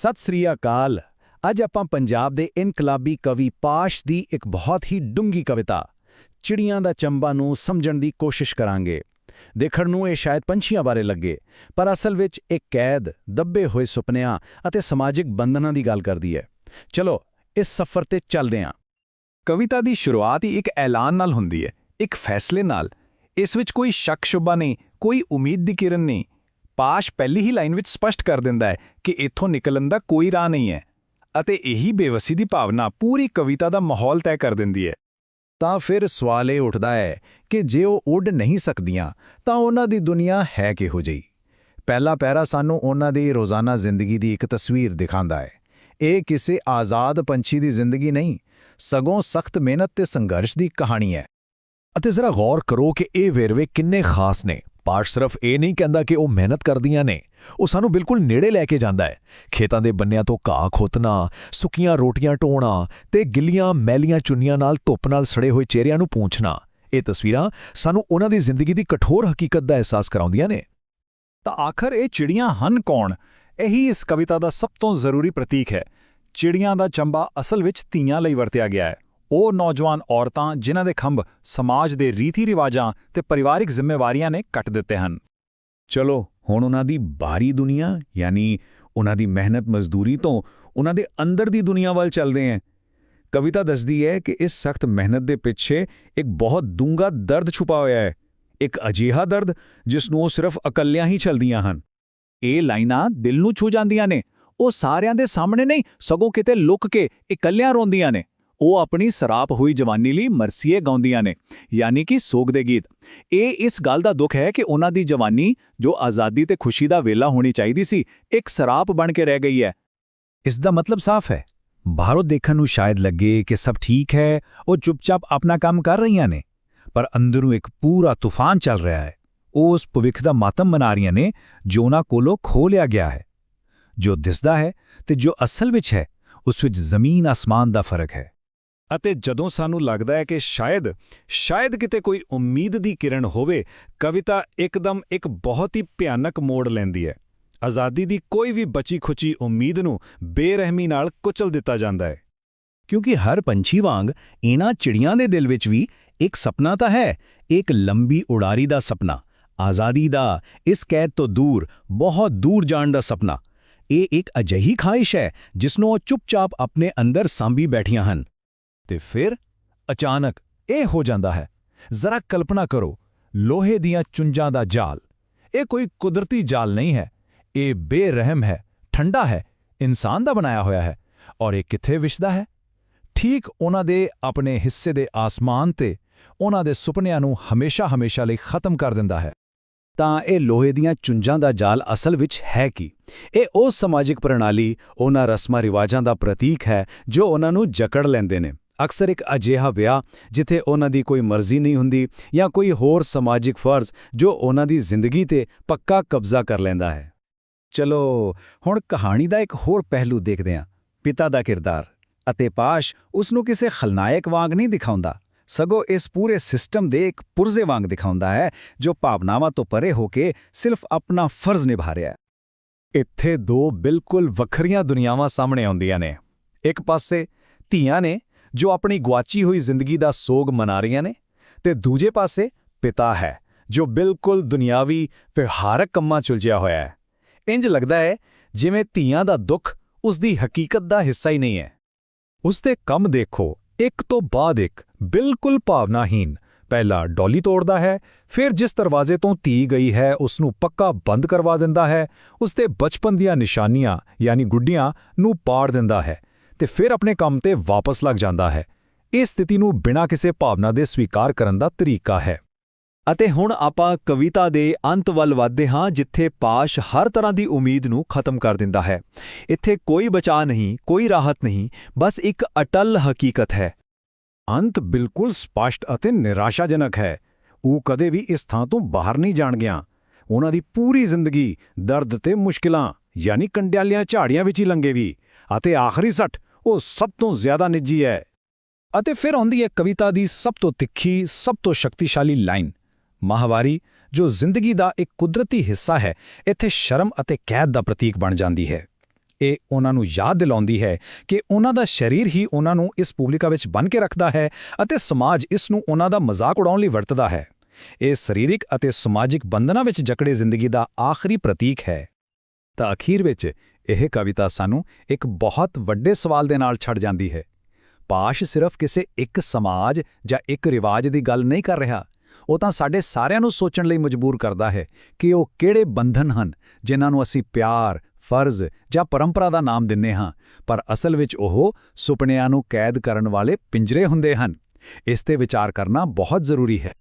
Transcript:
ਸਤਿ ਸ੍ਰੀ ਅਕਾਲ। ਅੱਜ ਆਪਾਂ ਪੰਜਾਬ ਦੇ ਇਨਕਲਾਬੀ ਕਵੀ ਪਾਸ਼ ਦੀ ਇੱਕ ਬਹੁਤ ਹੀ ਡੂੰਗੀ ਕਵਿਤਾ, ਚਿੜੀਆਂ ਦਾ ਚੰਬਾ ਨੂੰ ਸਮਝਣ ਦੀ ਕੋਸ਼ਿਸ਼ ਕਰਾਂਗੇ। ਦੇਖਣ ਨੂੰ ਇਹ ਸ਼ਾਇਦ ਪੰਛੀਆਂ ਬਾਰੇ ਲੱਗੇ, ਪਰ ਅਸਲ ਵਿੱਚ ਇਹ ਕੈਦ, ਦੱਬੇ ਹੋਏ ਸੁਪਨਿਆਂ ਅਤੇ ਸਮਾਜਿਕ ਬੰਧਨਾਂ ਦੀ ਗੱਲ ਕਰਦੀ ਹੈ। ਚਲੋ, ਇਸ ਸਫ਼ਰ ਤੇ ਚੱਲਦੇ ਹਾਂ। ਕਵਿਤਾ ਦੀ ਸ਼ੁਰੂਆਤ ਹੀ ਇੱਕ ਐਲਾਨ ਨਾਲ ਹੁੰਦੀ ਹੈ, ਇੱਕ ਫੈਸਲੇ ਨਾਲ। ਇਸ ਵਿੱਚ ਕੋਈ ਸ਼ੱਕ ਸ਼ੁਬਾ ਨਹੀਂ, ਕੋਈ ਉਮੀਦ ਦੀ ਕਿਰਨ ਨਹੀਂ। ਪਾਸ਼ ਪਹਿਲੀ ਹੀ ਲਾਈਨ ਵਿੱਚ ਸਪਸ਼ਟ ਕਰ ਦਿੰਦਾ ਹੈ ਕਿ ਇੱਥੋਂ ਨਿਕਲਣ ਦਾ ਕੋਈ ਰਾਹ ਨਹੀਂ ਹੈ ਅਤੇ ਇਹੀ ਬੇਵਸੀ ਦੀ ਭਾਵਨਾ ਪੂਰੀ ਕਵਿਤਾ ਦਾ ਮਾਹੌਲ ਤੈਅ ਕਰ ਦਿੰਦੀ ਹੈ। ਤਾਂ ਫਿਰ ਸਵਾਲ ਇਹ ਉੱਠਦਾ ਹੈ ਕਿ ਜੇ ਉਹ ਉੱਡ ਨਹੀਂ ਸਕਦੀਆਂ, ਤਾਂ ਉਹਨਾਂ ਦੀ ਦੁਨੀਆ ਹੈ ਕਿਹੋ ਜਿਹੀ? ਪਹਿਲਾ ਪੈਰਾ ਸਾਨੂੰ ਉਹਨਾਂ ਦੀ ਰੋਜ਼ਾਨਾ ਜ਼ਿੰਦਗੀ ਦੀ ਇੱਕ ਤਸਵੀਰ ਦਿਖਾਉਂਦਾ ਹੈ। ਇਹ ਕਿਸੇ ਆਜ਼ਾਦ ਪੰਛੀ ਦੀ ਜ਼ਿੰਦਗੀ ਨਹੀਂ, ਸਗੋਂ ਸਖਤ ਮਿਹਨਤ ਤੇ ਸੰਘਰਸ਼ ਦੀ ਕਹਾਣੀ ਹੈ। ਅਤੇ ਜ਼ਰਾ ਗੌਰ ਕਰੋ ਕਿ ਇਹ ਵੇਰਵੇ ਕਿੰਨੇ ਖਾਸ ਨੇ। ਪਾਠ ਸਿਰਫ ਇਹ ਨਹੀਂ ਕਹਿੰਦਾ ਕਿ ਉਹ ਮਿਹਨਤ ਕਰਦੀਆਂ ਨੇ। ਉਹ ਸਾਨੂੰ ਬਿਲਕੁਲ ਨੇੜੇ ਲੈ ਕੇ ਜਾਂਦਾ ਹੈ। ਖੇਤਾਂ ਦੇ ਬੰਨਿਆਂ ਤੋਂ ਘਾਹ ਖੋਤਨਾ ਸੁੱਕੀਆਂ ਰੋਟੀਆਂ ਢੋਣਾ ਤੇ ਗਿੱਲੀਆਂ, ਮੈਲੀਆਂ ਚੁੰਨੀਆਂ ਨਾਲ ਧੁੱਪ ਨਾਲ ਸੜੇ ਹੋਏ ਚਿਹਰਿਆਂ ਨੂੰ ਪੂੰਛਣਾ। ਇਹ ਤਸਵੀਰਾਂ ਸਾਨੂੰ ਉਹਨਾਂ ਦੀ ਜ਼ਿੰਦਗੀ ਦੀ ਕਠੋਰ ਹਕੀਕਤ ਦਾ ਅਹਿਸਾਸ ਕਰਾਉਂਦੀਆਂ ਨੇ। ਤਾਂ ਆਖਰ ਇਹ ਚਿੜੀਆਂ ਹਨ ਕੌਣ? ਇਹੀ ਇਸ ਕਵਿਤਾ ਦਾ ਸਭ ਤੋਂ ਜ਼ਰੂਰੀ ਪ੍ਰਤੀਕ ਹੈ। ਚਿੜੀਆਂ ਦਾ ਚੰਬਾ ਅਸਲ ਵਿੱਚ ਧੀਆਂ ਲਈ ਵਰਤਿਆ ਗਿਆ ਹੈ। ਉਹ ਨੌਜਵਾਨ ਔਰਤਾਂ ਜਿਨ੍ਹਾਂ ਦੇ ਖੰਭ ਸਮਾਜ ਦੇ ਰੀਤੀ ਰਿਵਾਜਾਂ ਤੇ ਪਰਿਵਾਰਿਕ ਜ਼ਿੰਮੇਵਾਰੀਆਂ ਨੇ ਕੱਟ ਦਿੱਤੇ ਹਨ। ਚਲੋ, ਹੁਣ ਉਹਨਾਂ ਦੀ ਬਾਹਰੀ ਦੁਨੀਆ, ਯਾਨੀ ਉਹਨਾਂ ਦੀ ਮਿਹਨਤ ਮਜ਼ਦੂਰੀ ਤੋਂ ਉਹਨਾਂ ਦੇ ਅੰਦਰ ਦੀ ਦੁਨੀਆ ਵੱਲ ਚੱਲਦੇ ਹਾਂ ਕਵਿਤਾ ਦੱਸਦੀ ਹੈ ਕਿ ਇਸ ਸਖਤ ਮਿਹਨਤ ਦੇ ਪਿੱਛੇ ਇੱਕ ਬਹੁਤ ਡੂੰਘਾ ਦਰਦ ਛੁਪਾ ਹੋਇਆ ਹੈ ਇੱਕ ਅਜੀਹਾ ਦਰਦ ਜਿਸ ਨੂੰ ਉਹ ਸਿਰਫ ਇਕੱਲਿਆਂ ਹੀ ਚਲਦੀਆਂ ਹਨ। ਇਹ ਲਾਈਨਾਂ ਦਿਲ ਨੂੰ ਛੂ ਜਾਂਦੀਆਂ ਨੇ। ਉਹ ਸਾਰਿਆਂ ਦੇ ਸਾਹਮਣੇ ਨਹੀਂ, ਸਗੋਂ ਕਿਤੇ ਲੁੱਕ ਕੇ ਇਕੱਲਿਆਂ ਰੋਂਦੀਆਂ ਨੇ। ਉਹ ਆਪਣੀ ਸਰਾਪ ਹੋਈ ਜਵਾਨੀ ਲਈ ਮਰਸੀਏ ਗਾਉਂਦੀਆਂ ਨੇ, ਯਾਨੀ ਕਿ ਸੋਗ ਦੇ ਗੀਤ। ਇਹ ਇਸ ਗੱਲ ਦਾ ਦੁੱਖ ਹੈ ਕਿ ਉਹਨਾਂ ਦੀ ਜਵਾਨੀ, ਜੋ ਆਜ਼ਾਦੀ ਤੇ ਖੁਸ਼ੀ ਦਾ ਵੇਲਾ ਹੋਣੀ ਚਾਹੀਦੀ ਸੀ, ਇੱਕ ਸਰਾਪ ਬਣ ਕੇ ਰਹਿ ਗਈ ਹੈ। ਇਸ ਦਾ ਮਤਲਬ ਸਾਫ਼ ਹੈ। ਬਾਹਰੋਂ ਦੇਖਣ ਨੂੰ ਸ਼ਾਇਦ ਲੱਗੇ ਕਿ ਸਭ ਠੀਕ ਹੈ, ਉਹ ਚੁੱਪਚਾਪ ਆਪਣਾ ਕੰਮ ਕਰ ਰਹੀਆਂ ਨੇ, ਪਰ ਅੰਦਰੋਂ ਇੱਕ ਪੂਰਾ ਤੂਫਾਨ ਚੱਲ ਰਿਹਾ ਹੈ। ਉਹ ਉਸ ਭਵਿੱਖ ਦਾ ਮਾਤਮ ਮਨਾ ਰਹੀਆਂ ਨੇ, ਜੋ ਉਹਨਾਂ ਕੋਲੋਂ ਖੋ ਲਿਆ ਗਿਆ ਹੈ। ਜੋ ਦਿਸਦਾ ਹੈ ਤੇ ਜੋ ਅਸਲ ਵਿੱਚ ਹੈ, ਉਸ ਵਿੱਚ ਜ਼ਮੀਨ ਆਸਮਾਨ ਦਾ ਫ਼ਰਕ ਹੈ। ਅਤੇ ਜਦੋਂ ਸਾਨੂੰ ਲੱਗਦਾ ਹੈ ਕਿ ਸ਼ਾਇਦ ਸ਼ਾਇਦ ਕਿਤੇ ਕੋਈ ਉਮੀਦ ਦੀ ਕਿਰਨ ਹੋਵੇ, ਕਵਿਤਾ ਇੱਕਦਮ ਇੱਕ ਬਹੁਤ ਹੀ ਭਿਆਨਕ ਮੋੜ ਲੈਂਦੀ ਹੈ। ਆਜ਼ਾਦੀ ਦੀ ਕੋਈ ਵੀ ਬਚੀ ਖੁਚੀ ਉਮੀਦ ਨੂੰ ਬੇਰਹਿਮੀ ਨਾਲ ਕੁਚਲ ਦਿੱਤਾ ਜਾਂਦਾ ਹੈ। ਕਿਉਂਕਿ ਹਰ ਪੰਛੀ ਵਾਂਗ ਇਹਨਾਂ ਚਿੜੀਆਂ ਦੇ ਦਿਲ ਵਿੱਚ ਵੀ ਇੱਕ ਸੁਪਨਾ ਤਾਂ ਹੈ, ਇੱਕ ਲੰਬੀ ਉਡਾਰੀ ਦਾ ਸੁਪਨਾ। ਆਜ਼ਾਦੀ ਦਾ ਇਸ ਕੈਦ ਤੋਂ ਦੂਰ, ਬਹੁਤ ਦੂਰ ਜਾਣ ਦਾ ਸੁਪਨਾ। ਇਹ ਇੱਕ ਅਜਿਹੀ ਖਾਹਿਸ਼ ਹੈ ਜਿਸ ਨੂੰ ਉਹ ਚੁੱਪਚਾਪ ਆਪਣੇ ਅੰਦਰ ਸਾਂਭੀ ਬੈਠੀਆਂ ਹਨ। ਤੇ ਫਿਰ ਅਚਾਨਕ ਇਹ ਹੋ ਜਾਂਦਾ ਹੈ, ਜ਼ਰਾ ਕਲਪਨਾ ਕਰੋ, ਲੋਹੇ ਦੀਆਂ ਚੁੰਜਾਂ ਦਾ ਜਾਲ। ਇਹ ਕੋਈ ਕੁਦਰਤੀ ਜਾਲ ਨਹੀਂ ਹੈ, ਇਹ ਬੇਰਹਿਮ ਹੈ, ਠੰਡਾ ਹੈ, ਇਨਸਾਨ ਦਾ ਬਣਾਇਆ ਹੋਇਆ ਹੈ, ਔਰ ਇਹ ਕਿੱਥੇ ਵਿਛਦਾ ਹੈ? ਠੀਕ ਉਹਨਾਂ ਦੇ ਆਪਣੇ ਹਿੱਸੇ ਦੇ ਆਸਮਾਨ ਤੇ ਉਹਨਾਂ ਦੇ ਸੁਪਨਿਆਂ ਨੂੰ ਹਮੇਸ਼ਾ-ਹਮੇਸ਼ਾ ਲਈ ਖਤਮ ਕਰ ਦਿੰਦਾ ਹੈ। ਤਾਂ ਇਹ ਲੋਹੇ ਦੀਆਂ ਚੁੰਜਾਂ ਦਾ ਜਾਲ ਅਸਲ ਵਿੱਚ ਹੈ ਕੀ? ਇਹ ਉਹ ਸਮਾਜਿਕ ਪ੍ਰਣਾਲੀ, ਉਹਨਾਂ ਰਸਮਾਂ ਰਿਵਾਜਾਂ ਦਾ ਪ੍ਰਤੀਕ ਹੈ ਜੋ ਉਹਨਾਂ ਨੂੰ ਜਕੜ ਲੈਂਦੇ ਨੇ। ਅਕਸਰ ਇੱਕ ਅਜਿਹਾ ਵਿਆਹ ਜਿੱਥੇ ਉਹਨਾਂ ਦੀ ਕੋਈ ਮਰਜ਼ੀ ਨਹੀਂ ਹੁੰਦੀ ਜਾਂ ਕੋਈ ਹੋਰ ਸਮਾਜਿਕ ਫਰਜ਼ ਜੋ ਉਹਨਾਂ ਦੀ ਜ਼ਿੰਦਗੀ ਤੇ ਪੱਕਾ ਕਬਜ਼ਾ ਕਰ ਲੈਂਦਾ ਹੈ। ਚਲੋ, ਹੁਣ ਕਹਾਣੀ ਦਾ ਇੱਕ ਹੋਰ ਪਹਿਲੂ ਦੇਖਦੇ ਹਾਂ। ਪਿਤਾ ਦਾ ਕਿਰਦਾਰ ਅਤੇ ਪਾਸ਼ ਉਸ ਨੂੰ ਕਿਸੇ ਖਲਨਾਇਕ ਵਾਂਗ ਨਹੀਂ ਦਿਖਾਉਂਦਾ। ਸਗੋਂ ਇਸ ਪੂਰੇ ਸਿਸਟਮ ਦੇ ਇੱਕ ਪੁਰਜ਼ੇ ਵਾਂਗ ਦਿਖਾਉਂਦਾ ਹੈ, ਜੋ ਭਾਵਨਾਵਾਂ ਤੋਂ ਪਰੇ ਹੋ ਕੇ ਸਿਰਫ ਆਪਣਾ ਫਰਜ਼ ਨਿਭਾ ਰਿਹਾ ਹੈ। ਇੱਥੇ ਦੋ ਬਿਲਕੁਲ ਵੱਖਰੀਆਂ ਦੁਨੀਆਵਾਂ ਸਾਹਮਣੇ ਆਉਂਦੀਆਂ ਨੇ। ਇੱਕ ਪਾਸੇ ਧੀਆਂ ਨੇ ਜੋ ਆਪਣੀ ਗਵਾਚੀ ਹੋਈ ਜ਼ਿੰਦਗੀ ਦਾ ਸੋਗ ਮਨਾ ਰਹੀਆਂ ਨੇ ਤੇ ਦੂਜੇ ਪਾਸੇ ਪਿਤਾ ਹੈ, ਜੋ ਬਿਲਕੁਲ ਦੁਨਿਆਵੀ ਵਿਵਹਾਰਕ ਕੰਮਾਂ ਚੁਲਝਿਆ ਹੋਇਆ ਹੈ। ਇੰਜ ਲੱਗਦਾ ਹੈ ਜਿਵੇਂ ਧੀਆਂ ਦਾ ਦੁੱਖ ਉਸ ਦੀ ਹਕੀਕਤ ਦਾ ਹਿੱਸਾ ਹੀ ਨਹੀਂ ਹੈ। ਉਸ ਦੇ ਕੰਮ ਦੇਖੋ, ਇੱਕ ਤੋਂ ਬਾਅਦ ਇੱਕ ਬਿਲਕੁਲ ਭਾਵਨਾਹੀਨ ਪਹਿਲਾ ਡੋਲੀ ਤੋੜਦਾ ਹੈ, ਫਿਰ ਜਿਸ ਦਰਵਾਜ਼ੇ ਤੋਂ ਧੀ ਗਈ ਹੈ ਉਸ ਨੂੰ ਪੱਕਾ ਬੰਦ ਕਰਵਾ ਦਿੰਦਾ ਹੈ ਉਸ ਦੇ ਬਚਪਨ ਦੀਆਂ ਨਿਸ਼ਾਨੀਆਂ, ਯਾਨੀ ਗੁੱਡੀਆਂ, ਨੂੰ ਪਾੜ ਦਿੰਦਾ ਹੈ। ਤੇ ਫਿਰ ਆਪਣੇ ਕੰਮ ਤੇ ਵਾਪਸ ਲੱਗ ਜਾਂਦਾ ਹੈ। ਇਸ ਸਥਿਤੀ ਨੂੰ ਬਿਨਾਂ ਕਿਸੇ ਭਾਵਨਾ ਦੇ ਸਵੀਕਾਰ ਕਰਨ ਦਾ ਤਰੀਕਾ ਹੈ। ਅਤੇ ਹੁਣ ਆਪਾਂ ਕਵਿਤਾ ਦੇ ਅੰਤ ਵੱਲ ਵਧਦੇ ਹਾਂ, ਜਿੱਥੇ ਪਾਸ਼ ਹਰ ਤਰ੍ਹਾਂ ਦੀ ਉਮੀਦ ਨੂੰ ਖਤਮ ਕਰ ਦਿੰਦਾ ਹੈ। ਇੱਥੇ ਕੋਈ ਬਚਾਅ ਨਹੀਂ, ਕੋਈ ਰਾਹਤ ਨਹੀਂ, ਬਸ ਇੱਕ ਅਟਲ ਹਕੀਕਤ ਹੈ। ਅੰਤ ਬਿਲਕੁਲ ਸਪਸ਼ਟ ਅਤੇ ਨਿਰਾਸ਼ਾਜਨਕ ਹੈ। ਉਹ ਕਦੇ ਵੀ ਇਸ ਥਾਂ ਤੋਂ ਬਾਹਰ ਨਹੀਂ ਜਾਣ ਗਿਆ। ਉਹਨਾਂ ਦੀ ਪੂਰੀ ਜ਼ਿੰਦਗੀ ਦਰਦ ਤੇ ਮੁਸ਼ਕਿਲਾਂ, ਯਾਨੀ ਕੰਡਿਆਲੀਆਂ ਝਾੜੀਆਂ ਵਿੱਚ ਹੀ ਲੰਗੇ ਵੀ, ਅਤੇ ਆਖਰੀ ਸੱਟ ਉਹ ਸਭ ਤੋਂ ਜ਼ਿਆਦਾ ਨਿੱਜੀ ਹੈ ਅਤੇ ਫਿਰ ਆਉਂਦੀ ਹੈ ਕਵਿਤਾ ਦੀ ਸਭ ਤੋਂ ਤਿੱਖੀ, ਸਭ ਤੋਂ ਸ਼ਕਤੀਸ਼ਾਲੀ ਲਾਈਨ। ਮਾਹਵਾਰੀ, ਜੋ ਜ਼ਿੰਦਗੀ ਦਾ ਇੱਕ ਕੁਦਰਤੀ ਹਿੱਸਾ ਹੈ, ਇੱਥੇ ਸ਼ਰਮ ਅਤੇ ਕੈਦ ਦਾ ਪ੍ਰਤੀਕ ਬਣ ਜਾਂਦੀ ਹੈ। ਇਹ ਉਹਨਾਂ ਨੂੰ ਯਾਦ ਦਿਲਾਉਂਦੀ ਹੈ ਕਿ ਉਹਨਾਂ ਦਾ ਸਰੀਰ ਹੀ ਉਹਨਾਂ ਨੂੰ ਇਸ ਪੂਬਲਿਕਾ ਵਿੱਚ ਬੰਨ ਕੇ ਰੱਖਦਾ ਹੈ ਅਤੇ ਸਮਾਜ ਇਸ ਨੂੰ ਉਹਨਾਂ ਦਾ ਮਜ਼ਾਕ ਉਡਾਉਣ ਲਈ ਵਰਤਦਾ ਹੈ। ਇਹ ਸਰੀਰਕ ਅਤੇ ਸਮਾਜਿਕ ਬੰਧਨਾਂ ਵਿੱਚ ਜਕੜੇ ਜ਼ਿੰਦਗੀ ਦਾ ਆਖਰੀ ਪ੍ਰਤੀਕ ਹੈ। ਤਾਂ ਅਖੀਰ ਵਿੱਚ ਇਹ ਕਵਿਤਾ ਸਾਨੂੰ ਇੱਕ ਬਹੁਤ ਵੱਡੇ ਸਵਾਲ ਦੇ ਨਾਲ ਛੱਡ ਜਾਂਦੀ ਹੈ। ਪਾਸ਼ ਸਿਰਫ ਕਿਸੇ ਇੱਕ ਸਮਾਜ ਜਾਂ ਇੱਕ ਰਿਵਾਜ ਦੀ ਗੱਲ ਨਹੀਂ ਕਰ ਰਿਹਾ। ਉਹ ਤਾਂ ਸਾਡੇ ਸਾਰਿਆਂ ਨੂੰ ਸੋਚਣ ਲਈ ਮਜਬੂਰ ਕਰਦਾ ਹੈ ਕਿ ਉਹ ਕਿਹੜੇ ਬੰਧਨ ਹਨ ਜਿਨ੍ਹਾਂ ਨੂੰ ਅਸੀਂ ਪਿਆਰ, ਫਰਜ਼ ਜਾਂ ਪਰੰਪਰਾ ਦਾ ਨਾਮ ਦਿੰਨੇ ਹਾਂ। ਪਰ ਅਸਲ ਵਿੱਚ ਉਹ ਸੁਪਨਿਆਂ ਨੂੰ ਕੈਦ ਕਰਨ ਵਾਲੇ ਪਿੰਜਰੇ ਹੁੰਦੇ ਹਨ। ਇਸ ਤੇ ਵਿਚਾਰ ਕਰਨਾ ਬਹੁਤ ਜ਼ਰੂਰੀ ਹੈ।